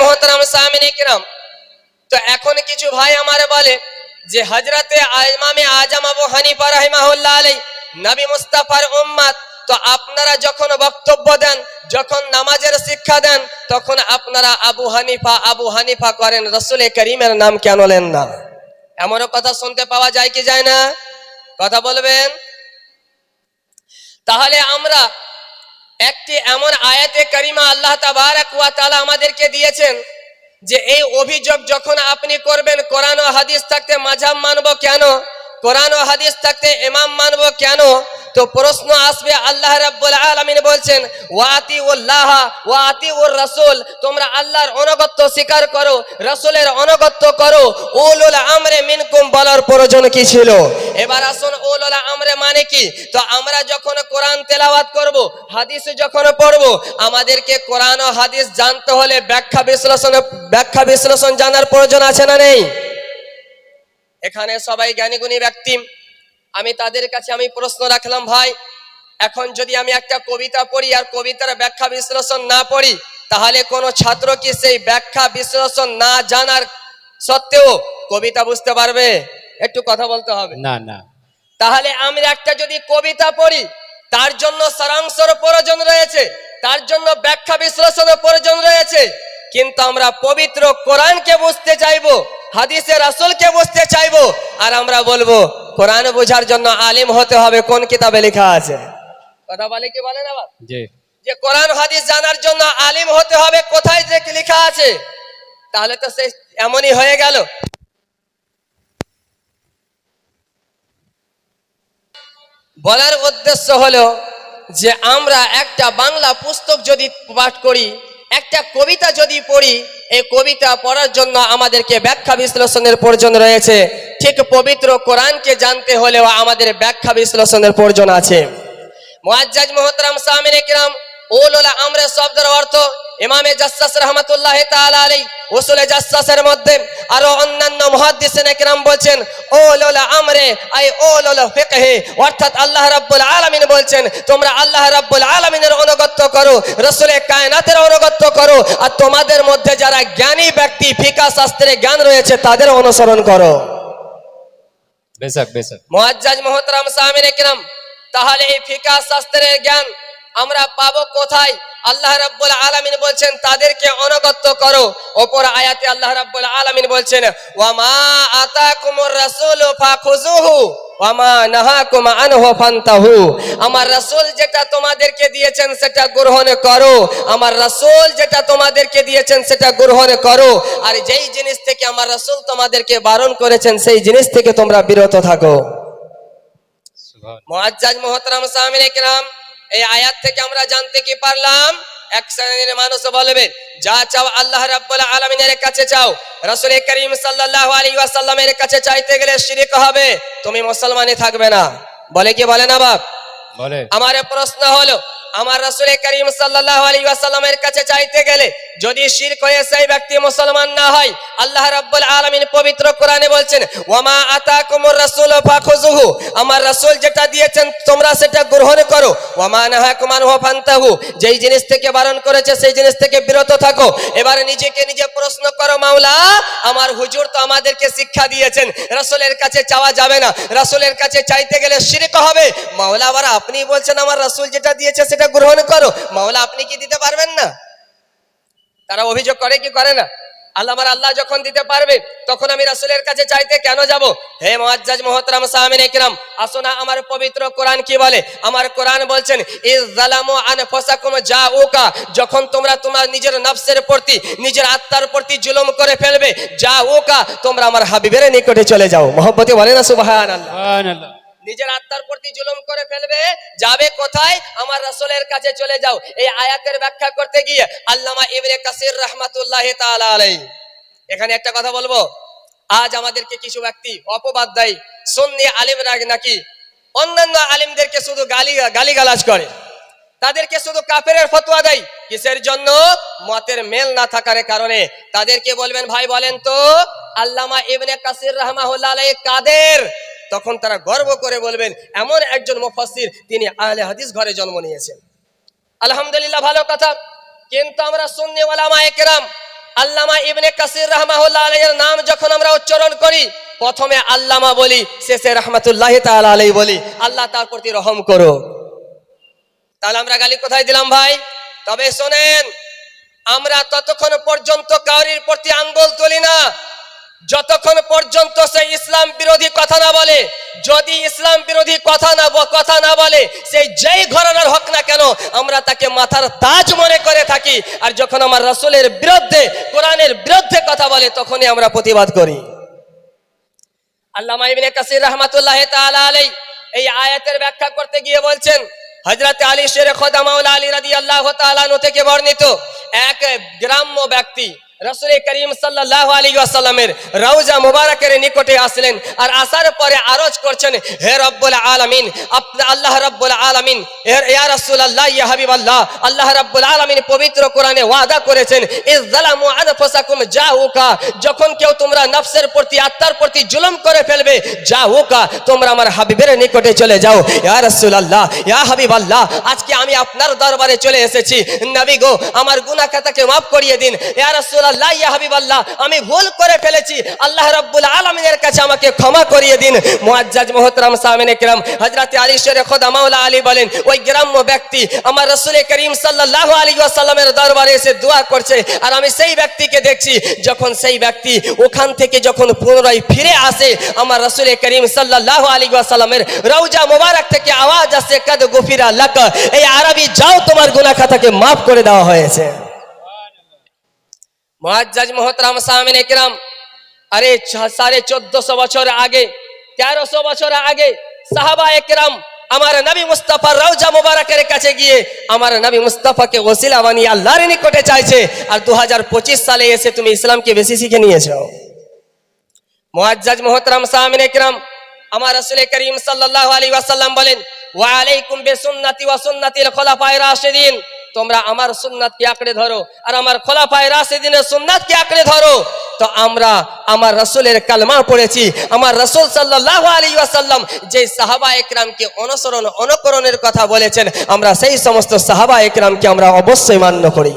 মোহতারাম তো এখন কিছু ভাই আমারে বলে যে হজরতে ইমামে আজম আবু হানিফা আলাই, নবী মুস্তাফার উম্মাত, তো আপনারা যখন বক্তব্য দেন, যখন নামাজের শিক্ষা দেন, তখন আপনারা আবু হানিফা আবু হানিফা করেন, রসুল করিমের নাম কেন না? এমনও কথা শুনতে পাওয়া যায় কি যায় না? কথা বলবেন? তাহলে আমরা একটি এমন আয়াতে করিমা আল্লাহ তাবারাক আমাদেরকে দিয়েছেন যে এই অভিযোগ যখন আপনি করবেন, কোরআন ও হাদিস থাকতে মাঝাব মানব কেন? কোরআন ও হাদিস থাকতে ইমাম মানব কেন? তো প্রশ্ন আসবে, আল্লাহ রাব্বুল আলামিন বলছেন ওয়াতি উল্লাহ ওয়াতি উর রাসূল তোমরা আল্লাহর অনুগত্য স্বীকার করো, রাসূলের অনুগত্য করো। উলুল আমরে মিনকুম, বলার প্রয়োজন কি ছিল? এবার আসুন, উলুল আমরে মানে কি? তো আমরা যখন কোরআন তেলাওয়াত করব, হাদিস যখন পড়ব, আমাদেরকে কোরআন ও হাদিস জানতে হলে ব্যাখ্যা বিশ্লেষণ ব্যাখ্যা বিশ্লেষণ জানার প্রয়োজন আছে না নেই? এখানে সবাই জ্ঞানীগুণী ব্যক্তি। আমি তাদের কাছে আমি প্রশ্ন রাখলাম ভাই এখন যদি আমি একটা কবিতা পড়ি আর কবিতার ব্যাখ্যা বিশ্লেষণ না পড়ি তাহলে কোনো ছাত্র কি সেই ব্যাখ্যা বিশ্লেষণ না জানার সত্ত্বেও কবিতা বুঝতে পারবে? একটু কথা বলতে হবে। না না। তাহলে আমি একটা যদি কবিতা পড়ি তার জন্য সারাংশের প্রয়োজন রয়েছে তার জন্য ব্যাখ্যা বিশ্লেষণের প্রয়োজন রয়েছে কিন্তু আমরা পবিত্র কোরআনকে বুঝতে চাইব। হাদিসের রাসূলকে বুঝতে চাইব আর আমরা বলব কোরআন বোঝার জন্য আলিম হতে হবে কোন কিতাবে লেখা আছে? কথা বলে কি বলে না বাপ? জি। যে কোরআন হাদিস জানার জন্য আলিম হতে হবে কোথায় যে লেখা আছে? তাহলে তো সে এমনই হয়ে গেল। বলার উদ্দেশ্য হলো যে আমরা একটা বাংলা পুস্তক যদি পাঠ করি একটা কবিতা যদি পড়ি, এই কবিতা পড়ার জন্য আমাদেরকে ব্যাখ্যা বিশ্লেষণের প্রয়োজন রয়েছে। ঠিক পবিত্র কোরআনকে জানতে হলেও আমাদের ব্যাখ্যা বিশ্লেষণের প্রয়োজন আছে। মুআজ্জাজ মোহতরাম সামিন কিরাম উলুল আমরে শব্দের অর্থ ইমামে জাসসাস রহমাতুল্লাহ তাআলা আলাইহি উসুলে জাসসাসের মধ্যে আরও অন্যান্য মুহাদ্দিসিন কিরাম বলছেন উলুল আমরে আই উলুল ফিকহে। অর্থাৎ আল্লাহ রাব্বুল আলামিন বলছেন তোমরা আল্লাহ রাব্বুল আলামিনের অনুগত্য করো রাসূলে কায়নাতের অনুগত্য করো আর তোমাদের মধ্যে যারা জ্ঞানী ব্যক্তি ফিকা শাস্ত্রে জ্ঞান রয়েছে তাদের অনুসরণ করো। বেশক বেশক। মুআজ্জাজ মুহতারাম সামিন কিরাম তাহলে এই ফিকা শাস্ত্রের জ্ঞান আমরা পাবো কোথায়? আল্লাহ রাব্বুল আলামিন বলছেন তাদেরকে অনুগত্য করো। অপর আয়াতে আল্লাহ রাব্বুল আলামিন বলছেন ওয়ামা আতাকুমুর রাসূলু ফান্তাহু। আমার রাসূল যেটা তোমাদেরকে দিয়েছেন সেটা গ্রহণ করো। আমার রাসূল যেটা তোমাদেরকে দিয়েছেন সেটা গ্রহণ করো। আর যেই জিনিস থেকে আমার রাসূল তোমাদেরকে বারণ করেছেন সেই জিনিস থেকে তোমরা বিরত থাকো। মুআজ্জাজ মুহতারাম সামিন ইকরাম এই আয়াত থেকে আমরা জানতে কি পারলাম? এক শ্রেণির মানুষ বলবে যা চাও আল্লাহ রাব্বুল আলামিনের কাছে চাও। রাসূল করিম সাল্লাল্লাহু আলাইহি ওয়াসাল্লামের কাছে চাইতে গেলে শিরক হবে তুমি মুসলমানই থাকবে না। বলে কি বলে না বাপ? বলে আমার প্রশ্ন হলো আমার রাসূল করিম ওয়াসাল্লামের কাছে চাইতে গেলে যদি শিরক হয়ে সেই ব্যক্তি মুসলমান না হয়, আল্লাহ রাব্বুল আলামিন পবিত্র কোরআনে বলছেন, ওয়ামা আতাকুমুর রাসূল ফাখুযুহু। আমার রাসূল যেটা দিয়েছেন তোমরা সেটা গ্রহণ করো। ওয়ামা নাহাকুম আনহু ফান্তাহু। যেই জিনিস থেকে বারণ করেছে, সেই জিনিস থেকে বিরত থাকো। এবারে নিজেকে নিজে প্রশ্ন করো, মাওলা, আমার হুজুর তো আমাদেরকে শিক্ষা দিয়েছেন, রাসূলের কাছে চাওয়া যাবে না। রাসূলের কাছে চাইতে গেলে শিরক হবে? মাওলা আবার আপনি বলছেন, আমার রাসূল যেটা দিয়েছে সেটা গ্রহণ করো। মাওলা, আপনি কি দিতে পারবেন না? তারা অভিযোগ করে কি করে না? আল্লাহ আমার আল্লাহ যখন দিতে পারবে, তখন আমি রাসূলের কাছে চাইতে কেন যাব? হে ইকরাম আসো না আমার পবিত্র কোরআন কি বলে? আমার কোরআন বলছেন জালামু আনফুসাকুম জাউকা যখন তোমরা তোমার নিজের নফসের প্রতি, নিজের আত্মার প্রতি জুলুম করে ফেলবে, জাউকা, তোমরা আমার হাবিবের নিকটে চলে যাও। মহব্বতে বলে না নিজের আত্মার প্রতি জুলুম করে ফেলবে, যাবে কোথায়? আমার রাসূলের কাছে চলে যাও। এই আয়াতের ব্যাখ্যা করতে গিয়ে আল্লামা ইবনে কাসির রাহমাতুল্লাহ তাআলা আলাইহি। এখানে একটা কথা বলব। আজ আমাদেরকে কিছু ব্যক্তি অপবাদ দেয়। সুন্নি আলিমরা নাকি? অন্যান্য আলিমদেরকে শুধু গালি, গালিগালাজ করে। তাদেরকে শুধু কাফেরের ফতোয়া দেয়। কিসের জন্য? মতের মেল না থাকার কারণে। তাদেরকে বলবেন, ভাই, বলেন তো, আল্লামা ইবনে কাসির রাহমাহুল্লাহ কাদের? তখন তারা গর্ব করে বলবেন, এমন একজন মুফাসসির তিনি আহলে হাদিস ঘরে জন্ম নিয়েছেন। আলহামদুলিল্লাহ, ভালো কথা। কিন্তু আমরা সুন্নি ওলামা একরাম আল্লামা ইবনে কাসির রহমাহুল্লাহ নাম যখন আমরা উচ্চারণ করি, প্রথমে আল্লামা বলি, শেষে রহমাতুল্লাহ তাআলা আলাইহি বলি, আল্লাহ তার প্রতি রহম করো। তাহলে আমরা গালি কোথায় দিলাম ভাই? তবে শোনেন, আমরা ততক্ষণ পর্যন্ত কাউরির প্রতি আঙ্গুল তুলি না। যতক্ষণ পর্যন্ত সে ইসলাম বিরোধী কথা না বলে, যদি ইসলাম বিরোধী কথা না কথা না বলে সেই যেই ঘরানার হক না কেন, আমরা তাকে মাথার তাজ মনে করে থাকি। আর যখন আমার রসুলের বিরুদ্ধে, কোরআনের বিরুদ্ধে কথা বলে, তখনই আমরা প্রতিবাদ করি। আল্লামা ইবনে কাসির রহমাতুল্লাহ তাআলা আলাই এই আয়াতের ব্যাখ্যা করতে গিয়ে বলছেন, হযরত আলী শের খোদা আলী রাদিয়াল্লাহু তাআলা আনহু থেকে বর্ণিত এক গ্রাম্য ব্যক্তি রসুল করিম সাল্লাল্লাহু আলাইহি ওয়াসাল্লামের রওজা মুবারকের নিকটে আসলেন আর আসার পরে আরজ করছেন, হে রব্বুল আলামিন আল্লাহ রব্বুল আলামিন হে ইয়া রাসূলুল্লাহ, ইয়া হাবিবাল্লাহ, আল্লাহ রব্বুল আলামিন পবিত্র কোরআনে ওয়াদা করেছেন জাউকা যখন কেউ তোমরা নফসের প্রতি, আত্মার প্রতি জুলুম করে ফেলবে জাউকা তোমরা আমার হাবিবের নিকটে চলে যাও, ইয়া রাসূলুল্লাহ, ইয়া হাবিবাল্লাহ, আজকে আমি আপনার দরবারে চলে এসেছি, নবী গো, আমার গুনাহ খাতাকে maaf করিয়ে দিন, ইয়া রাসূলুল্লাহ ইয়া হাবিবাল্লাহ, আমি ভুল করে ফেলেছি। আল্লাহ রাব্বুল আলামিনের কাছে আমাকে ক্ষমা করিয়ে দিন। মুআজ্জাজ মুহতারাম, সামিনে কিরাম হযরত আলী শের আলী বলেন, ওই গ্রাম্য ব্যক্তি আমার রাসূল করিম সাল্লাল্লাহু আলাইহি ওয়াসাল্লামের দরবারে এসে দোয়া করছে আর আমি সেই ব্যক্তিকে দেখছি যখন সেই ব্যক্তি ওখান থেকে যখন পুনরায় ফিরে আসে, আমার রাসূল করিম সাল্লাল্লাহু আলাইহি ওয়াসাল্লামের রৌজা মোবারক থেকে আওয়াজ আসে কাদ গফিরা লাক। এই আরবি, যাও তোমার গুনাহ খাতাকে maaf করে দেওয়া হয়েছে। মুআজ্জাজ মুহতারাম সামিনে কিরাম আরে সাড়ে চোদ্দশো বছর আগে, তেরোশো বছর আগে সাহাবা একরাম আমার নবী মুস্তাফার রওজা মুবারকের কাছে গিয়ে আমার নবী মুস্তাফাকে ওসিলা বানিয়ে আল্লাহর নিকটে চাইছে। আর দু হাজার পঁচিশ সালে এসে তুমি ইসলামকে বেশি শিখে নিয়েছো। মুআজ্জাজ মুহতারাম সামিন একরাম আমার রাসূল করিম সাল্লাল্লাহু আলাইহি ওয়াসাল্লাম বলেন, ওয়া আলাইকুম বিসুন্নতি ওয়া সুন্নাতিল খুলাফায়ে রাশিদিন। তোমরা আমার সুন্নাতকে আঁকড়ে ধরো, আর আমার খোলাফায়ে রাশিদিনের সুন্নাতকে আঁকড়ে ধরো। তো আমরা আমার রাসূলের কালমা পড়েছি। আমার রসুল সাল্লাল্লাহু আলাইহি ওয়াসাল্লাম যে সাহাবা একরামকে অনুসরণ, অনুকরণের কথা বলেছেন, আমরা সেই সমস্ত সাহাবা একরামকে আমরা অবশ্যই মান্য করি।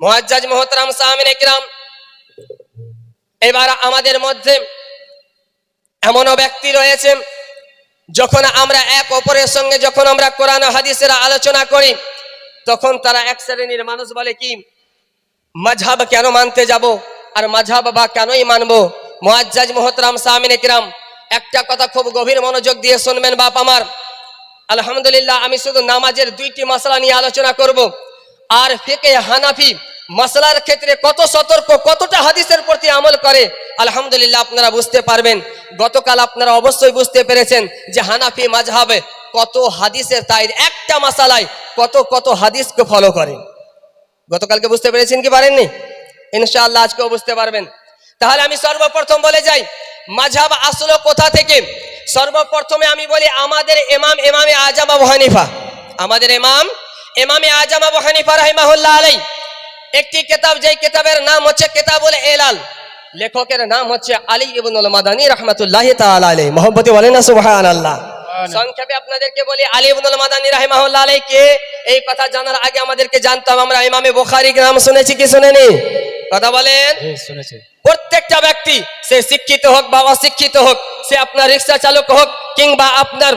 মুআজ্জাজ মুহতারাম সামিন একরাম, এবার আমাদের মধ্যে এমনও ব্যক্তি রয়েছে যখন আমরা এক অপরের সঙ্গে যখন আমরা কোরআন হাদিসের আলোচনা করি, তখন তারা এক শ্রেণির মানুষ বলে কি, মাঝহাব কেন মানতে যাব? আর মাঝহাব বা কেনই মানবো? মুআজ্জাজ মুহতারাম, সামিন ইকরাম একটা কথা খুব গভীর মনোযোগ দিয়ে শুনবেন বাপ আমার। আলহামদুলিল্লাহ, আমি শুধু নামাজের দুইটি মশলা নিয়ে আলোচনা করব। আর ফিকে হানাফি মশলার ক্ষেত্রে কত সতর্ক, কতটা হাদিসের প্রতি আমল করে, আলহামদুলিল্লাহ আপনারা বুঝতে পারবেন। গতকাল আপনারা অবশ্যই বুঝতে পেরেছেন যে হানাফি মাঝহাবে কত হাদিসের তাই একটা মশালায় কত কত হাদিসকে ফলো করে। গতকালকে বুঝতে পেরেছেন কি পারেননি? ইনশাআল্লাহ আজকেও বুঝতে পারবেন। তাহলে আমি সর্বপ্রথম বলে যাই মাঝহাব আসলো কোথা থেকে? সর্বপ্রথমে আমি বলি আমাদের এমাম এমামে আজম আবু হানিফা। আমাদের এমাম এমামে আজম আবু হানিফা আলাই একটি কিতাব যেই কিতাবের নাম হচ্ছে কিতাবুল এলাল। লেখকের নাম হচ্ছে আলী ইবনুল মাদানী রহমাতুল্লাহ তাআলা আলাইহি। মোহাম্মতি বলেন না সুবহানাল্লাহ। সংক্ষেপে আপনাদেরকে বলি আলী ইবনুল মাদানী রাহিমাহুল্লাহ আলাইহি কে এই কথা জানার আগে আমাদেরকে জানতাম আমরা ইমামে বুখারীর নাম শুনেছি কি শুনেনি? কথা বলেন। শুনেছি। প্রত্যেকটা ব্যক্তি সে শিক্ষিত হোক বা অশিক্ষিত হোক সে আপনার রিক্সা চালক হোক কিংবা আপনার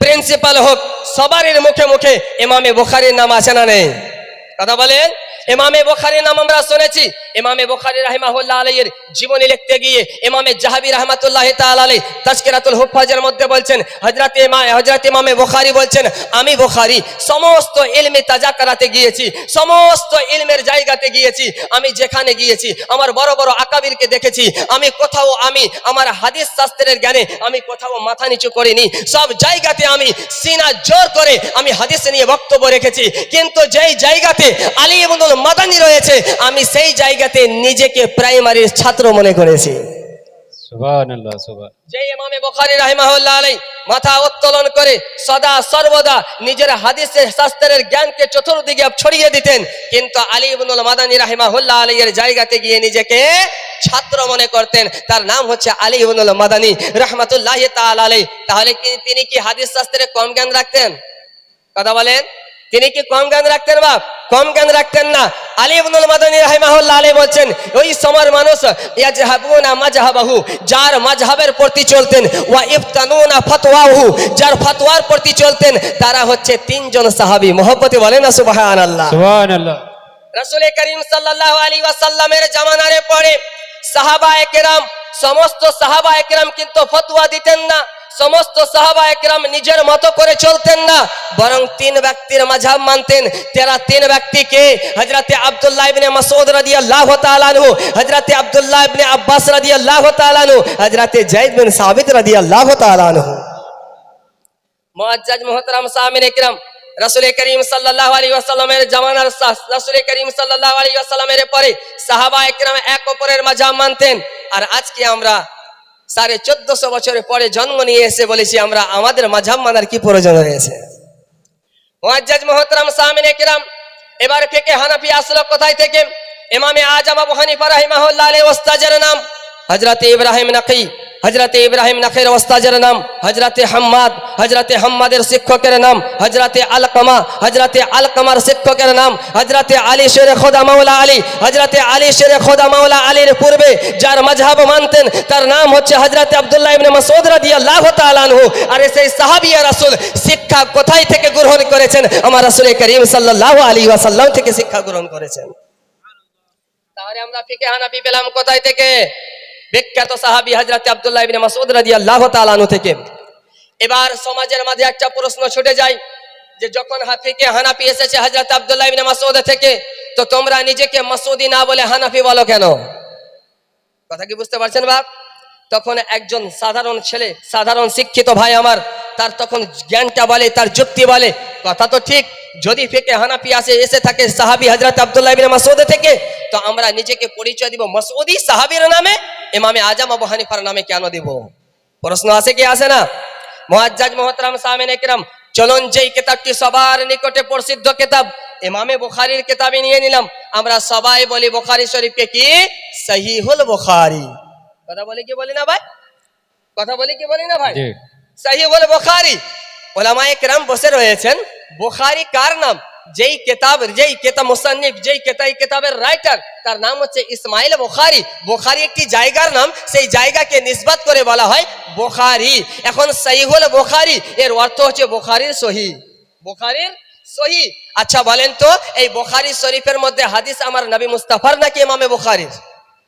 প্রিন্সিপাল হোক সবারই মুখে মুখে ইমামে বুখারীর নাম আছে না নেই? কথা বলেন। ইমামে বুখারীর নাম আমরা শুনেছি। ইমামে বুখারী রাহিমাহুল্লাহ আলাইহির জীবনী লিখতে গিয়ে ইমামে জাহাবি রহমাতুল্লাহ তাআলা আলাইহি তাজকিরাতুল হুফাজের মধ্যে বলছেন, হযরত ইমা, হযরত ইমামে বুখারী বলছেন, আমি বুখারী, সমস্ত ইলমে তাজা করাতে গিয়েছি, সমস্ত ইলমের জায়গাতে গিয়েছি, আমি যেখানে গিয়েছি, আমার বড় বড় আকাবিরকে দেখেছি, আমি কোথাও আমি, আমার হাদিস শাস্ত্রের জ্ঞানে আমি কোথাও মাথা নিচু করিনি, সব জায়গাতে আমি সিনা জোর করে আমি হাদিস নিয়ে বক্তব্য রেখেছি, কিন্তু যেই জায়গাতে আলী ইবনুল মাদানী রয়েছে আমি সেই জায়গাতে নিজেকে প্রাইমারির ছাত্র মনে করেছি। যে ইমামে বুখারী রাহিমাহুল্লাহ আলাই মাথা উত্তোলন করে সদা সর্বদা নিজের হাদিসের শাস্ত্রের জ্ঞানকে চতুর্দিকে ছড়িয়ে দিতেন কিন্তু আলী ইবনুল মাদানী রাহিমাহুল্লাহ আলাইয়ের জায়গাতে গিয়ে নিজেকে ছাত্র মনে করতেন। তার নাম হচ্ছে আলী ইবনুল মাদানী রহমাতুল্লাহ তাআলা আলাই তাহলে তিনি কি হাদিস শাস্ত্রে কম জ্ঞান রাখতেন? কথা বলেন। তিনি কি কম জ্ঞান রাখতেন বাপ? কম জ্ঞান রাখতেন না। আলী ইবনুল মাদানী রাহিমাহুল্লাহ আলী বলছেন ওই সময়ের মানুষ ইয়াজহাবুনা মাজহাবাহু যার মাযহাবের প্রতি চলতেন ওয়া ইফতানুনা ফাতওয়াহু যার ফতোয়ার প্রতি চলতেন তারা হচ্ছে তিনজন সাহাবী। মোহব্বতে বলেন না সুবহানাল্লাহ। সুবহান আল্লাহ রসুল করিম সাল্লাল্লাহু আলাইহি ওয়াসাল্লামের জামানারে পড়ে সাহাবা একরাম সমস্ত সাহাবা একরাম কিন্তু ফতোয়া দিতেন না। সমস্ত সাহাবা একরাম নিজের মতো করে চলতেন না, বরং তিন ব্যক্তির মাঝাব মানতেন। তেরা তিন ব্যক্তিকে হজরতে আব্দুল্লাহ ইবনে মাসউদ রাদিয়াল্লাহু তাআলা আনহু হজরতে আব্দুল্লাহ ইবনে আব্বাস রাদিয়াল্লাহু তাআলা আনহু হজরতে যায়েদ বিন সাবিত রাদিয়াল্লাহু তাআলা আনহু। মুআজ্জাজ মুহতারাম সামিন একরাম, রাসূল করিম সাল্লাল্লাহু আলাইহি ওয়াসাল্লামের জামানার রাসূল করিম সাল্লাল্লাহু আলাইহি ওয়াসাল্লামের পরে সাহাবা একরাম এক অপরের মাঝাব মানতেন। আর আজকে আমরা সাড়ে চোদ্দশো বছরের পরে জন্ম নিয়ে এসে বলেছি, আমরা আমাদের মাঝাব মানার কি প্রয়োজন রয়েছে? মোয়াজ্জাজ মুহতারাম সামিনে কিরাম এবার ফেকে হানাফি আসলো কোথায় থেকে? ইমামে আজম আবু হানিফা রাহিমাহুল্লাহ আলাইহি ওস্তাজের নাম, হযরত ইব্রাহিম নাকি। হজরতে ইব্রাহিম নাখের ওস্তাজের নাম হজরতে হাম্মাদ হজরতে হাম্মাদের শিক্ষকের নাম হজরতে আলকমা হজরতে আলকমার শিক্ষকের নাম হজরতে আলী শেরে খোদা মাওলা আলী হজরতে আলী শেরে খোদা মাওলা আলীর পূর্বে যার মজহাব মানতেন, তার নাম হচ্ছে হজরতে আব্দুল্লাহ ইবনে মাসউদ রাদিয়াল্লাহু তাআলা আনহু। আর সেই সাহাবিয়া রাসূল শিক্ষা কোথায় থেকে গ্রহণ করেছেন? আমার রাসূল করিম সাল্লাল্লাহু আলাইহি ওয়াসাল্লাম থেকে শিক্ষা গ্রহণ করেছেন। তাহলে আমরা ফিকে হানাফি পেলাম কোথায় থেকে? বিখ্যাত সাহাবি হাজরাত আবদুল্লাহ ইবিন মাসুদ রাজি আল্লাহ তালানো থেকে। এবার সমাজের মাঝে একটা প্রশ্ন ছুটে যায় যে যখন হাফিকে হানাফি এসেছে হাজরত আবদুল্লাহ ইবিন মাসুদ থেকে, তো তোমরা নিজেকে মাসুদি না বলে হানাফি বলো কেন? কথা কি বুঝতে পারছেন বাপ? তখন একজন সাধারণ ছেলে, সাধারণ শিক্ষিত ভাই আমার, তার তখন জ্ঞানটা বলে, তার যুক্তি বলে, কথা তো ঠিক, যদি ফেকে হানাফি আসে, এসে থাকে সাহাবি হজরত আব্দুল্লাহ ইবনে থেকে, তো আমরা নিজেকে পরিচয় দিব মাসউদি সাহাবীর নামে, ইমামে আজম আবু হানিফার নামে কেন দিব? প্রশ্ন আছে কি আসে না? মুআজ্জাজ মুহতারাম, সামিন একরাম, চলুন যেই কিতাবটি সবার নিকটে প্রসিদ্ধ কিতাব, ইমামে বুখারীর কিতাবে নিয়ে নিলাম। আমরা সবাই বলি বুখারী শরীফকে কি? সহিহুল বুখারী। কথা বলি কি বলি না ভাই? কথা বলি কি বলি না ভাই? জি। সহিহুল বুখারী ওলামায়ে কেরাম বসে রয়েছেন। বুখারী কার নাম? যেই কিতাব যেই কিতাব মুসান্নিফ যেই কিতাব কিতাবের রাইটার তার নাম হচ্ছে ইসমাইল বুখারী। বুখারী একটি জায়গার নাম সেই জায়গাকে নিসবত করে বলা হয় বুখারী। এখন সহিহুল বুখারী এর অর্থ হচ্ছে বুখারীর সহি। বুখারীর সহি। আচ্ছা বলেন তো এই বুখারী শরীফের মধ্যে হাদিস আমার নবী মুস্তাফার নাকি ইমামে বুখারীর?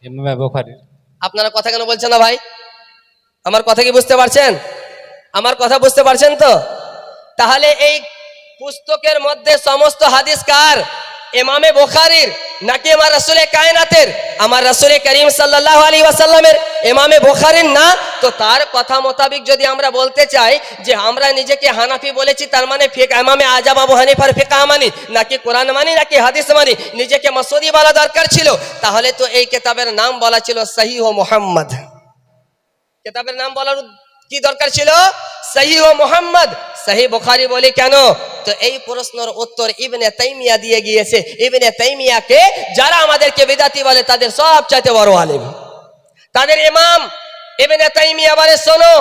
ইমামে বুখারী আপনারা কথা কেন বলছেন না ভাই? আমার কথা কি বুঝতে পারছেন? আমার কথা বুঝতে পারছেন তো? তাহলে এই পুস্তকের মধ্যে সমস্ত হাদিস কার? এমামে বোখারির নাকি আমার রাসুলে কায়নাতের? আমার রাসুলে করিম সাল্লাল্লাহু আলাইহি ওয়াসাল্লামের এমামে বোখারির না? তো তার কথা মোতাবিক যদি আমরা বলতে চাই যে আমরা নিজেকে হানাফি বলেছি, তার মানে ফেক এমামে আজাব, আবু হানিফার ফেকা মানি, নাকি কোরআন মানি, নাকি হাদিস মানি, নিজেকে মাসুদি বলা দরকার ছিল, তাহলে তো এই কেতাবের নাম বলা ছিল সহি ও মোহাম্মদ। কেতাবের নাম বলার কি দরকার ছিল? সহি ও মোহাম্মদ সহি বুখারি বলি কেন? তো এই প্রশ্নের উত্তর ইবনে তাইমিয়া দিয়ে গিয়েছে। ইবনে তাইমিয়াকে যারা আমাদেরকে বিদাতি বলে, তাদের সব চাইতে বড় আলেম। তাদের ইমাম ইবনে তাইমিয়া বলে, শোনো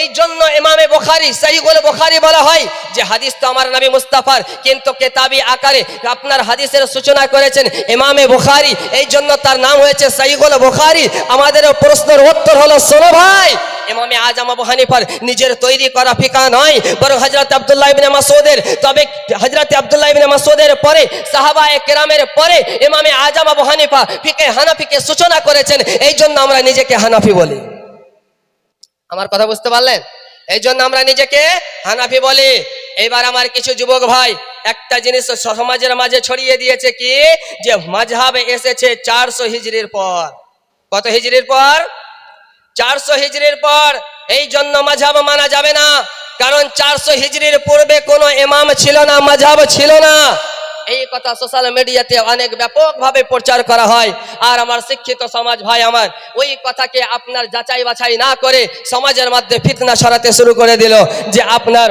এই জন্য ইমামে বুখারী, সহিহুল বুখারী বলা হয় যে, হাদিস তো আমার নবী মুস্তাফার, কিন্তু কেতাবি আকারে আপনার হাদিসের সূচনা করেছেন ইমামে বুখারী। এই জন্য তার নাম হয়েছে সহিহুল বুখারী। আমাদের প্রশ্নের উত্তর হলো, শোনো ভাই, ইমামে আজম আবু হানিফার নিজের তৈরি করা ফিকা নয়, বরং হযরত আব্দুল্লাহ ইবনে মাসউদের। তবে হযরত আব্দুল্লাহ ইবনে মাসউদের পরে, সাহাবায়ে কেরামের পরে ইমামে আজম আবু হানিফা ফিকে হানাফিকে সূচনা করেছেন। এই জন্য আমরা নিজেকে হানাফি বলি। আমার কথা বুঝতে পারলেন? এই জন্য আমরা নিজেকে হানাফি বলি। এইবার আমার কিছু যুবক ভাই, একটা জিনিস সমাজের মাঝে ছড়িয়ে দিয়েছে কি? যে মাঝহাবে এসেছে চারশো হিজড়ির পর। কত হিজড়ির পর? চারশো হিজড়ির পর। এই জন্য মাঝহাব মানা যাবে না। কারণ চারশো হিজড়ির পূর্বে কোনো এমাম ছিল না, মাঝহাব ছিল না। এই কথা সোশ্যাল মিডিয়াতে অনেক ব্যাপকভাবে প্রচার করা হয়। আর আমার শিক্ষিত সমাজ ভাই আমার, ওই কথাকে আপনার যাচাই বাছাই না করে সমাজের মধ্যে ফিতনা সরাতে শুরু করে দিল যে আপনার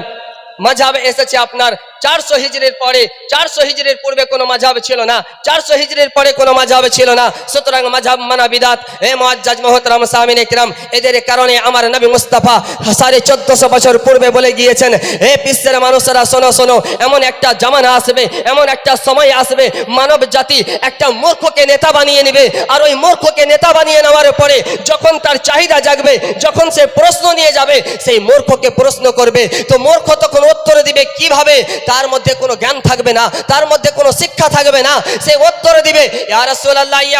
মাঝাব এসেছে আপনার। চারশো হিজড়ির পরে, চারশো হিজড়ির পূর্বে কোনো মাঝাব ছিল না। চারশো হিজড়ির পরে কোনো মাঝাব ছিল না। সুতরাং মাঝাব মানা বিদাত। এ মহাজ্জাজ মোহতরাম, সামিন ইকরাম এদের কারণে আমার নবী মুস্তাফা সাড়ে চোদ্দশো বছর পূর্বে বলে গিয়েছেন, হে বিশ্বের মানুষেরা, শোনো শোনো, এমন একটা জামানা আসবে, এমন একটা সময় আসবে, মানব জাতি একটা মূর্খকে নেতা বানিয়ে নেবে। আর ওই মূর্খকে নেতা বানিয়ে নেওয়ার পরে যখন তার চাহিদা জাগবে, যখন সে প্রশ্ন নিয়ে যাবে, সেই মূর্খকে প্রশ্ন করবে। তো মূর্খ তখন উত্তর দিবে কীভাবে? তার মধ্যে কোনো জ্ঞান থাকবে না, তার মধ্যে কোনো শিক্ষা থাকবে না। সে উত্তর দিবে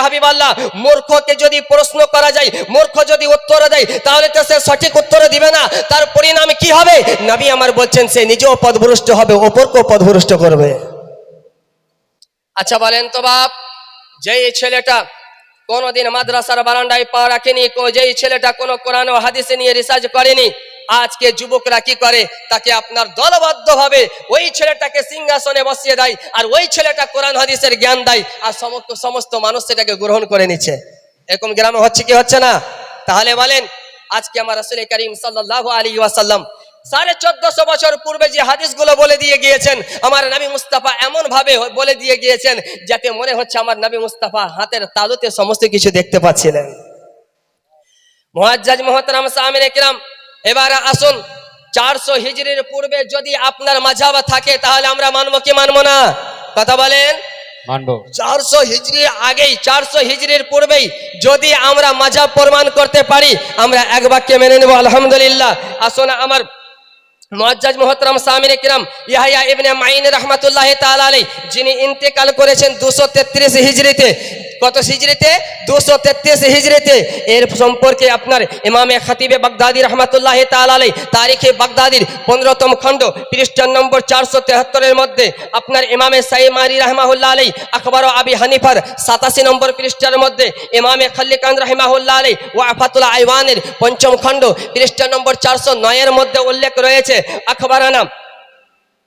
হাবিবাল্লাহ, মূর্খকে যদি প্রশ্ন করা যায়, মূর্খ যদি উত্তর দেয়, তাহলে তো সে সঠিক উত্তর দিবে না। তার পরিণামে কি হবে? নবী আমার বলছেন, সে নিজেও পদভ্রষ্ট হবে, অপরকেও পদভ্রষ্ট করবে। আচ্ছা বলেন তো বাপ যেই ছেলেটা কোনোদিন মাদ্রাসার বারান্দায় পা রাখেনি যেই ছেলেটা কোনো কোরআন হাদিসে নিয়ে রিসার্চ করেনি, আজকে যুবকরা কি করে? তাকে আপনার দলবদ্ধ ভাবে ওই ছেলেটাকে সিংহাসনে বসিয়ে দেয়, আর ওই ছেলেটা কোরআন হাদিসের জ্ঞান দেয়, আর সমস্ত সমস্ত মানুষ সেটাকে গ্রহণ করে নিচ্ছে। এরকম গ্রামে হচ্ছে কি হচ্ছে না? তাহলে বলেন, আজকে আমার রসুল করিম সাল্লাহ আলী ওয়াসাল্লাম সাড়ে চোদ্দশো বছর পূর্বে যে হাদিসগুলো বলে দিয়ে গিয়েছেন আমার নবী মুস্তাফা এমন ভাবে বলে দিয়ে গিয়েছেন যাতে মনে হচ্ছে আমার নবী মুস্তাফা হাতের তালুতে সমস্ত কিছু দেখতে পাচ্ছিলেন। মহাজ্জাজ মোহতরাম সামিন একরাম এবার আসুন চারশো হিজড়ির পূর্বে যদি আপনার মাঝাবা থাকে তাহলে আমরা মানবো কি মানবো না? কথা বলেন? মানবো। চারশো হিজড়ির আগেই চারশো হিজড়ির পূর্বেই যদি আমরা মাঝাব প্রমাণ করতে পারি আমরা এক বাক্যে মেনে নেব আলহামদুলিল্লাহ। আসুন আমার মুআজ্জাজ মোহতরম সামিন কিরাম ইয়াহিয়া ইবনে মাইন রহমাতুল্লাহ আলাইহি, যিনি ইন্তেকাল করেছেন 233 হিজরিতে কত হিজড়িতে? দুশো 233 হিজরিতে এর সম্পর্কে আপনার ইমামে খতিবে বাগদাদি রহমাতুল্লাহ আলাইহি, তারিখে বাগদাদির 15তম খণ্ড পৃষ্ঠা নম্বর চারশো তেহাত্তরের মধ্যে আপনার ইমামে সাইমারি রহমাহুল্লাহ আলাইহি, আকবর আবি হানিফার 87 নম্বর পৃষ্ঠার মধ্যে ইমামে খাল্লিকান রহিমাহুল্লাহ আলাইহি ওয়াফাতুল আইওয়ানের পঞ্চম খণ্ড পৃষ্ঠা নম্বর চারশো নয়ের মধ্যে উল্লেখ রয়েছে। আখবরানা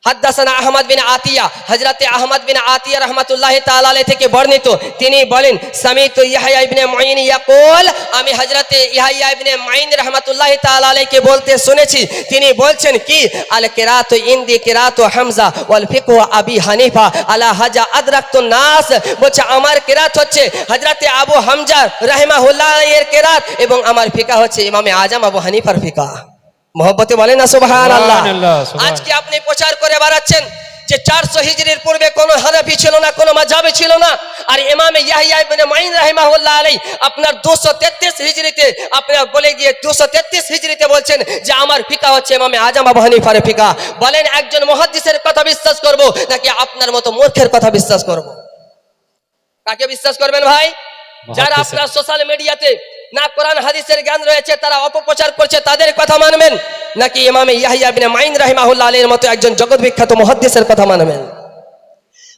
হাদ্দাসানা আহমদ বিন আতিয়া হজরতে আহমদ বিন আতিয়া রহমতুল্লাহ তাআলা থেকে বর্ণিত। তিনি বলেন, সামিত ইয়াহইয়া ইবনে মুঈন ইয়াকুল আমি হজরতে ইয়াহইয়া ইবনে মুঈন রহমতুল্লাহ তাআলা বলতে শুনেছি। তিনি বলছেন কি? আল কিরাতু ইনদি কিরাতু হামজা ওয়াল ফিকহু আবি হানিফা আলা হাজা আদরাকতু নাস বলছে, আমার কিরাত হচ্ছে হজরতে আবু হামজা রাহিমাহুল্লাহ এর কিরাত এবং আমার ফিকা হচ্ছে ইমামে আজম আবু হানিফার ফিকা। মোহব্বতে বলেন না সুবহান। আজকে আপনি প্রচার করে বেড়াচ্ছেন যে চারশো হিজরির পূর্বে কোনো হানাফি ছিল না কোনো মাঝাবে ছিল না। আর ইমামে ইয়াহিয়া ইবনে মাইন রাহিমাহুল্লাহ আলাই আপনার 233 হিজরিতে আপনার বলে গিয়ে 233 হিজরিতে বলছেন যে আমার ফিকা হচ্ছে ইমামে আজম আবু হানিফার ফিকা। বলেন একজন মুহাদ্দিসের কথা বিশ্বাস করব নাকি আপনার মতো মূর্খের কথা বিশ্বাস করব? কাকে বিশ্বাস করবেন ভাই? যারা। আপনার সোশ্যাল মিডিয়াতে না কোরআন, হাদিসের জ্ঞান রয়েছে, তারা অপপ্রচার করছে, তাদের কথা মানবেন? নাকি ইমামে ইয়াহিয়া বিন মাইন রাহিমাহুল্লাহ আলীর মতো একজন জগৎ বিখ্যাত মুহাদ্দিসের কথা মানবেন?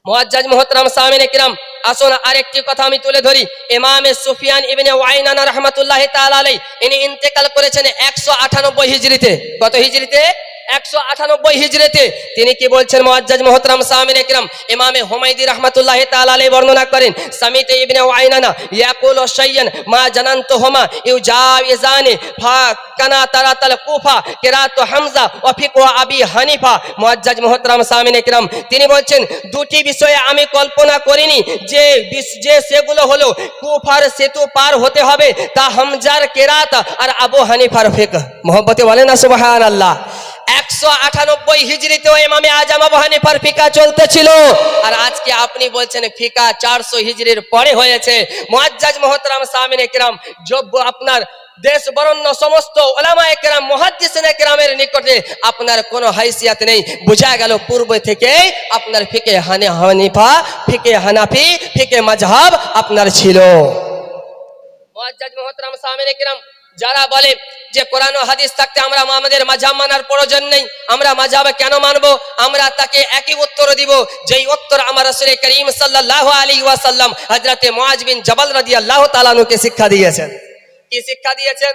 মুআজ্জাজ মুহতারাম সামিন কিরাম আসুন আরেকটি কথা আমি তুলে ধরি। ইমামে সুফিয়ান ইবনে ওয়াইনানা রাহমাতুল্লাহি তাআলা আলাইহি, ইনি ইন্তেকাল করেছেন 198 হিজরিতে কত হিজরিতে একশো আটানব্বই হিজরেতে তিনি কি বলছেন, মুআজ্জাজ মুহতারাম সামিন ইকরাম ইমামে হুমায়দি রাহমাতুল্লাহ আলাইহি বর্ণনা করেন, সামিতে ইবনে ওয়াইনানা ইয়াকুল শাইয়ান মা জানানতুহুমা ইউজাইজানি ফা কানা তারাতাল কুফা, কিরাত হামজা, ওয়া ফিকহু আবি হানিফা। মুআজ্জাজ মুহতারাম সামিন ইকরাম তিনি বলছেন, দুটি বিষয়ে আমি কল্পনা করিনি, যে যে সেগুলো হলো কুফার সেতু পার হতে হবে, তা হামজার কেরাত আর আবু হানিফার ফিকহ। মোহব্বতে বলেন না সুবহানাল্লাহ। একশো আটানব্বই হিজড়িতেও আর আজকে আপনি বলছেন ফিকা চারশো হিজড়ির পরে হয়েছে। আপনার দেশ সমস্ত নিকটে আপনার কোনো হাইসিয়াত নেই। বোঝা গেল পূর্ব থেকে আপনার ফিকে হানি, হানিফা, ফিকে হানাফি, ফিকে মাজহাব আপনার ছিল। মুআজ্জাজ মুহতারাম সামিনে যারা বলে যে কোরআন হাদিস থাকতে আমরা আমাদের মাঝাব মানার প্রয়োজন নেই, আমরা মাঝাব কেন মানবো? আমরা তাকে একই উত্তর দিব, যেই উত্তর আমার রাসূল করিম সাল্লাহ আলী ওয়াসাল্লাম হজরতে মোয়াজ বিন জবাল রাজি আল্লাহ তালানুকে শিক্ষা দিয়েছেন। কি শিক্ষা দিয়েছেন?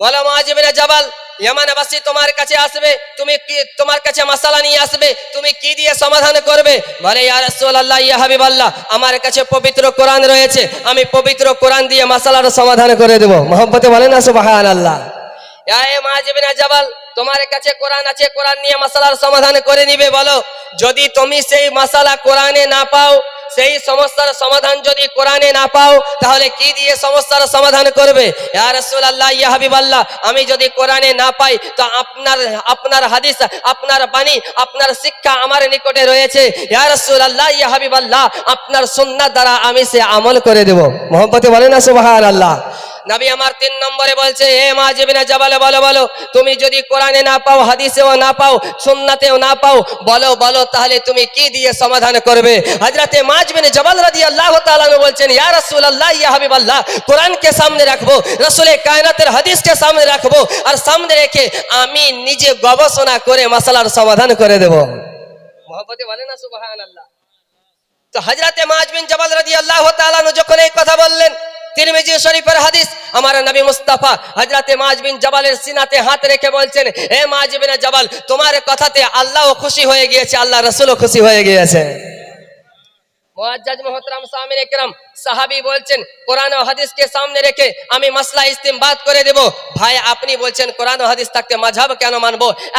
বলো মহাজিবিরা জাবাল ইয়ামানবাসী তোমার কাছে আসবে, তুমি কি, তোমার কাছে মশালা নিয়ে আসবে, তুমি কি দিয়ে সমাধান করবে? বলে, ইয়া রাসূলুল্লাহ, ইয়া হাবিবাল্লাহ, আমার কাছে পবিত্র কোরআন রয়েছে, আমি পবিত্র কোরআন দিয়ে মাসালার সমাধান করে দেবো। মহব্বতে বলে না, সুবহানাল্লাহ। তোমার কাছে কোরআন আছে, কোরআন নিয়ে মাসালার সমাধান করে নিবে বলো। যদি তুমি সেই মাসালা কোরআনে না পাও, সেই সমস্যার সমাধান যদি কোরআনে না পাও, তাহলে কি দিয়ে সমস্যার সমাধান করবে? ইয়া রাসূলুল্লাহ, ইয়া হাবিবাল্লাহ, আমি যদি কোরআনে না পাই, তো আপনার আপনার হাদিস, আপনার বাণী, আপনার শিক্ষা আমার নিকটে রয়েছে। ইয়া রাসূলুল্লাহ, ইয়া হাবিবাল্লাহ, আপনার সুন্নাহ দ্বারা আমি সে আমল করে দেব। মোহব্বতে বলে না, সুবহানাল্লাহ। নবী আমার তিন নম্বরে বলছে, হে মা জেবিনা জাবালে, বলো বলো, তুমি যদি কোরআনে না পাও, হাদিসেও না পাও, সুন্নাতেও না পাও, বলো বলো, তাহলে তুমি কি দিয়ে সমাধান করবে? হযরতে মাজবিন জবাল রাদিয়াল্লাহু তাআলা বলছেন, ইয়া রাসূলুল্লাহ, ইয়া হাবিবাল্লাহ, কোরআনকে সামনে রাখব, রাসূলের কায়নাতের হাদিসকে সামনে রাখব, আর সামনে রেখে আমি নিজে গবেষণা করে মাসালার সমাধান করে দেব। মহব্বতে বলে না, সুবহানাল্লাহ। তো হজরতে মাজ বিন জবাল রাদি আল্লাহ যখন এই কথা বললেন তিরমিজি শরীফের হাদিস, আমার নবী মুস্তাফা হজরতে মাজবিন জবালের সিনাতে হাত রেখে বলছেন হে মাজবিনা জবাল, তোমার কথাতে আল্লাহও খুশি হয়ে গিয়েছে, আল্লাহ রসুলও খুশি হয়ে গিয়েছে। সামির একরাম সাহাবী বলছেন, কোরআন ও সামনে রেখে আমি করে ভাই, আপনি বলছেন কেন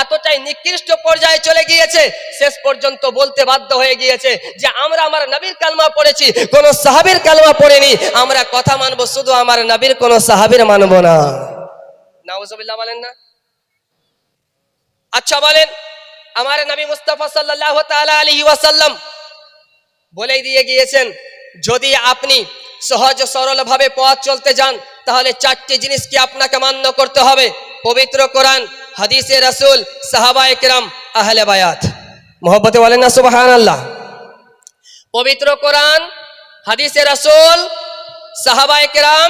এতটাই নিকৃষ্ট পর্যায়ে চলে গিয়েছে, শেষ পর্যন্ত বলতে বাধ্য হয়ে গিয়েছে যে আমরা আমার নবীর কালমা পড়েছি, কোন সাহাবীর কালমা পড়েনি। আমরা কথা মানবো, শুধু আমার নবীর কোন সাহাবীর মানবো না। বলেন না। আচ্ছা বলেন, আমার নবী মুস্তাফা সাল্লাল্লাহু তাআলা ওয়াসাল্লাম বলেই দিয়ে গিয়েছেন, যদি আপনি সহজ সরল ভাবে পথ চলতে যান, তাহলে চারটি জিনিস কি আপনাকে মান্য করতে হবে? পবিত্র কোরআন, হাদিসে রাসূল, সাহাবা একরাম, আহলে বায়াত। মোহব্বতে বলেন না, সুবহানাল্লাহ। পবিত্র কোরআন, হাদিসে রাসূল, সাহাবা একরাম,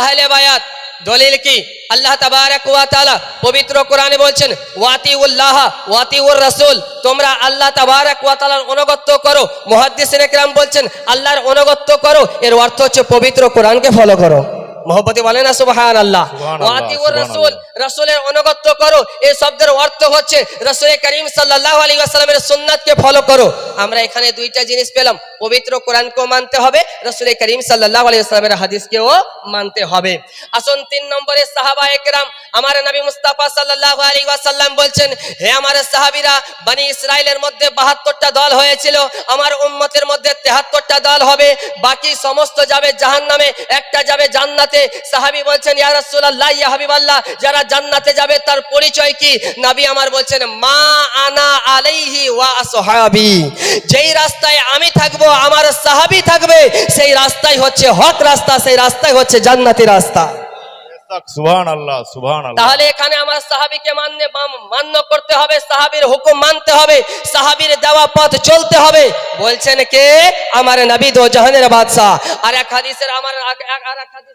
আহলে বায়াত। দলিল কি? আল্লাহ তাবারাক ওয়া তাআলা পবিত্র কোরআনে বলছেন, ওয়াতিউল্লাহ ওয়াতিউর রাসূল তোমরা আল্লাহ তাবারাক ওয়া তাআলার অনুগত্য করো। মুহাদ্দিসিন کرام বলছেন, আল্লাহর অনুগত্য করো। এর অর্থ হচ্ছে পবিত্র কোরআনকে ফলো করো। মহব্বতে বলে না সুবহানাল্লাহ, ওয়াতিউর রাসূল রাসূলের অনুগত্য করো এই শব্দের অর্থ হচ্ছে রাসূল করিম সাল্লাল্লাহু আলাইহি ওয়াসাল্লামের সুন্নাতকে ফলো করো। আমরা এখানে দুইটা জিনিস পেলাম পবিত্র কোরআনকেও মানতে হবে রাসূল করিম সাল্লাল্লাহু আলাইহি ওয়াসাল্লামের হাদিসকেও মানতে হবে। আসুন তিন নম্বরে সাহাবা একরাম আমার নবী মুস্তাফা সাল্লাল্লাহু আলাইহি ওয়াসাল্লাম বলছেন হে আমার সাহাবীরা বনি ইসরাইলের মধ্যে 72টা দল হয়েছিল আমার উম্মতের মধ্যে 73টা দল হবে বাকি সমস্ত যাবে জাহান্নামে একটা যাবে জান্নাতে সাহাবী বলছেন ইয়া রাসূলুল্লাহ ইয়া হাবিবাল্লাহ যারা জান্নাতে যাবে তার পরিচয় কি? নবী আমার বলছেন মা আনা আলাইহি ওয়া আসহাবি যেই রাস্তায় আমি থাকব আমার সাহাবী থাকবে সেই রাস্তাই হচ্ছে হক রাস্তা সেই রাস্তাই হচ্ছে জান্নাতি রাস্তা। তাহলে এখানে আমার সাহাবিকে মান্য মান্য করতে হবে সাহাবীর হুকুম মানতে হবে সাহাবীর দেওয়া পথ চলতে হবে। বলছেন কে? আমার নবী দো জাহানের বাদশাহ। আর এক হাদিসের আমার আর এক মধ্যে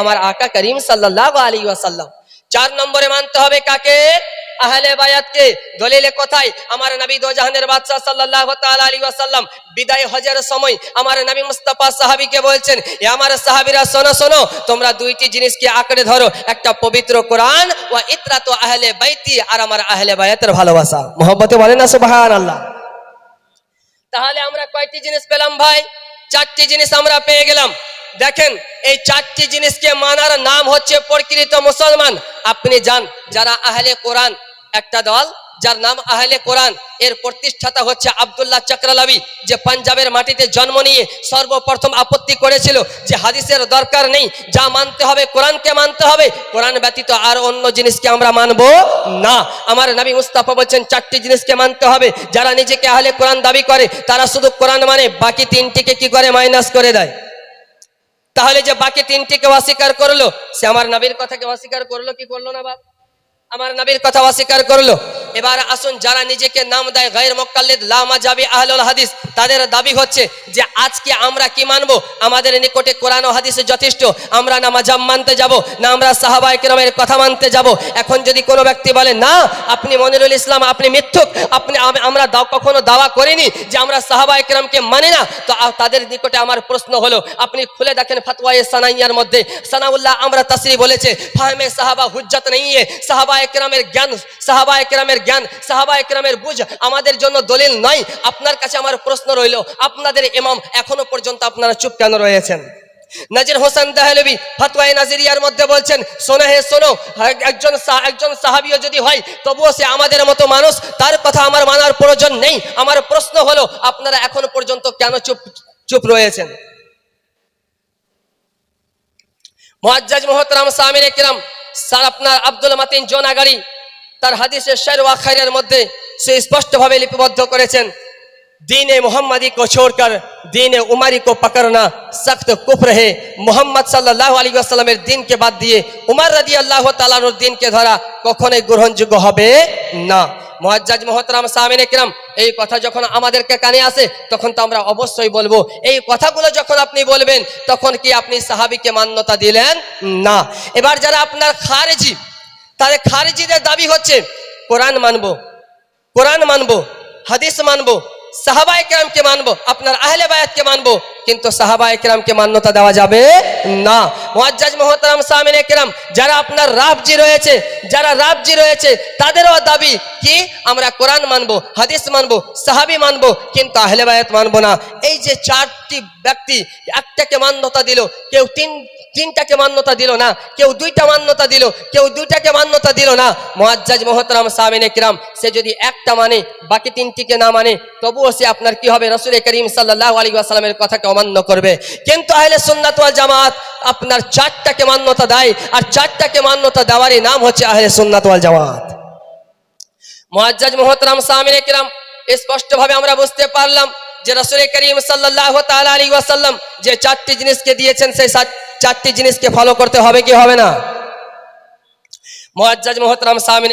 আমার আকা করিম সাল্লাল্লাহু আলাইহি ওয়াসাল্লাম। চার নম্বরে মানতে হবে কাকে? আহলে বায়াতকে। দলিলে কোথায়, আমার নবী দো জাহানের বাদশাহ সাল্লাল্লাহু তাআলা আলাইহি ওয়াসাল্লাম বিদায় হজের সময় আমার নবী মুস্তাফা সাহাবীকে বলছেন, এ আমার সাহাবীরা, শোনো শোনো, তোমরা দুইটি জিনিসকে আঁকড়ে ধরো। একটা পবিত্র কোরআন ও ইতরাত আহলে বাইতি, আর আমার আহলে বায়াতের ভালোবাসা। মোহব্বতে বলে না সুবহানাল্লাহ। তাহলে আমরা কয়টি জিনিস পেলাম ভাই? চারটি জিনিস আমরা পেয়ে গেলাম। দেখেন, এই চারটি জিনিসকে মানার নাম হচ্ছে প্রকৃত মুসলমান। আপনি যান, যারা আহলে কোরআন, একটা দল যার নাম আহলে কোরআন, এর প্রতিষ্ঠাতা হচ্ছে আব্দুল্লাহ চক্রালাবি, যে পাঞ্জাবের মাটিতে জন্ম নিয়ে সর্বপ্রথম আপত্তি করেছিল যে হাদিসের দরকার নেই, যা মানতে হবে কোরআনকে মানতে হবে, কোরআন ব্যতীত আর অন্য জিনিসকে আমরা মানবো না। আমার নবী মুস্তাফা বলছেন, চারটি জিনিসকে মানতে হবে, যারা নিজেকে আহলে কোরআন দাবি করে, তারা শুধু কোরআন মানে বাকি তিনটিকে কি করে মাইনাস করে দেয়? তাহলে যে বাকি তিনটিকে অস্বীকার করল, সে আমার নবীর কথাকে অস্বীকার করল, কি করল না বাপ? আমার নবীর কথা অস্বীকার করল। এবার আসুন যারা নিজেকে নাম দেয় গায়ের মোকাল্লিদ, লামা যাবি আহলুল হাদিস, তাদের দাবি হচ্ছে যে আজকে আমরা কি মানবো? আমাদের নিকটে কোরআন ও হাদিসে যথেষ্ট, আমরা না মাজাম মানতে যাব, না আমরা সাহাবা একরামের কথা মানতে যাব। এখন যদি কোনো ব্যক্তি বলে, না, আপনি মনিরুল ইসলাম, আপনি মিথ্যুক, আপনি আমরা কখনো দাওয়া করিনি যে আমরা সাহাবা একরামকে মানি না, তো তাদের নিকটে আমার প্রশ্ন হলো, আপনি খুলে দেখেন ফতওয়ায়ে সানাইয়ার মধ্যে, সানাউল্লাহ আমরা তাসরি বলেছে, ফাহমে সাহাবা হুজ্জত নেই সাহাবা একরামের জ্ঞান সাহাবা একরামের জ্ঞান সাহাবা একরামের বুঝ আমাদের জন্য দলিল নয়। আপনার কাছে আমার প্রশ্ন রইল, আপনাদের ইমাম এখনও পর্যন্ত আপনারা চুপ কেন রয়েছেন? নাজির হোসেন দাহলবি ফতওয়ায়ে নাজিরিয়ার মধ্যে বলছেন, শোনো হে, শোনো, একজন একজন সাহাবিও যদি হয়, তবুও সে আমাদের মতো মানুষ, তার কথা আমার মানার প্রয়োজন নেই। আমার প্রশ্ন হলো, আপনারা এখনও পর্যন্ত কেন চুপ চুপ রয়েছেন? মুআজ্জাজ মোহতরাম সামির কিরাম সারাপনার আব্দুল মাতিন জোনাগারি তার হাদিসের শের ওয়া খাইরের মধ্যে সে স্পষ্টভাবে লিপিবদ্ধ করেছেন, দিনে মোহাম্মদী কো ছোড়কার, দিনে উমারি কো পাকড়না সখ্ত কুফরহে মোহাম্মদ সাল্লাহ আলী আসসালামের দিনকে বাদ দিয়ে উমার রাজি আল্লাহ তালানুর দিনকে ধরা কখনোই গ্রহণযোগ্য হবে না। মুআজ্জাজ মুহতারাম সামিনে একরাম, এই কথা যখন আমাদেরকে কানে আসে, তখন তো আমরা অবশ্যই বলব, এই কথাগুলো যখন আপনি বলবেন, তখন কি আপনি সাহাবিকে মান্যতা দিলেন? না। এবার যারা আপনার খারেজি, তাদের খারেজিদের দাবি হচ্ছে, কোরআন মানবো কোরআন মানবো, হাদিস মানবো, সাহাবা একরামকে মানবো, আপনার আহলে বায়াতকে মানবো, কিন্তু সাহাবা একরামকে মান্যতা দেওয়া যাবে না। মুআজ্জাজ মুহতারাম সামিন একরাম যারা আপনার রাবজি রয়েছে, যারা রাবজি রয়েছে, তাদেরও দাবি কি? আমরা কোরআন মানবো, হাদিস মানবো, সাহাবি মানবো, কিন্তু আহলে বায়াত মানবো না। এই যে চারটি ব্যক্তি, একটাকে মান্যতা দিল, কেউ তিন, তিনটাকে মান্যতা দিল না, কেউ দুইটা মান্যতা দিল, কেউ দুইটাকে মান্যতা দিল না। মুআজ্জাজ মুহতারাম সামিনে কিরাম, সে যদি একটা মানে বাকি তিনটিকে না মানে তবুও সে আপনার কি হবে? রসুল করিম সাল্লাল্লাহু আলাইহি ওয়াসাল্লামের কথাকে অমান্য করবে। কিন্তু আহলে সুন্নাত জামাত আপনার চারটাকে মান্যতা দেয়, আর চারটাকে মান্যতা দেওয়ারই নাম হচ্ছে আহলে সুন্নাত ওয়াল জামাত। মুআজ্জাজ মোহতরাম সামিনে কিরাম স্পষ্টভাবে আমরা বুঝতে পারলাম যে রসুল করিম সাল্লাল্লাহু তালা যে চারটি জিনিসকে দিয়েছেন, সেই চারটি জিনিসকে ফলো করতে হবে কি হবে না? মুআজ্জাজ মোহতরাম সামিনে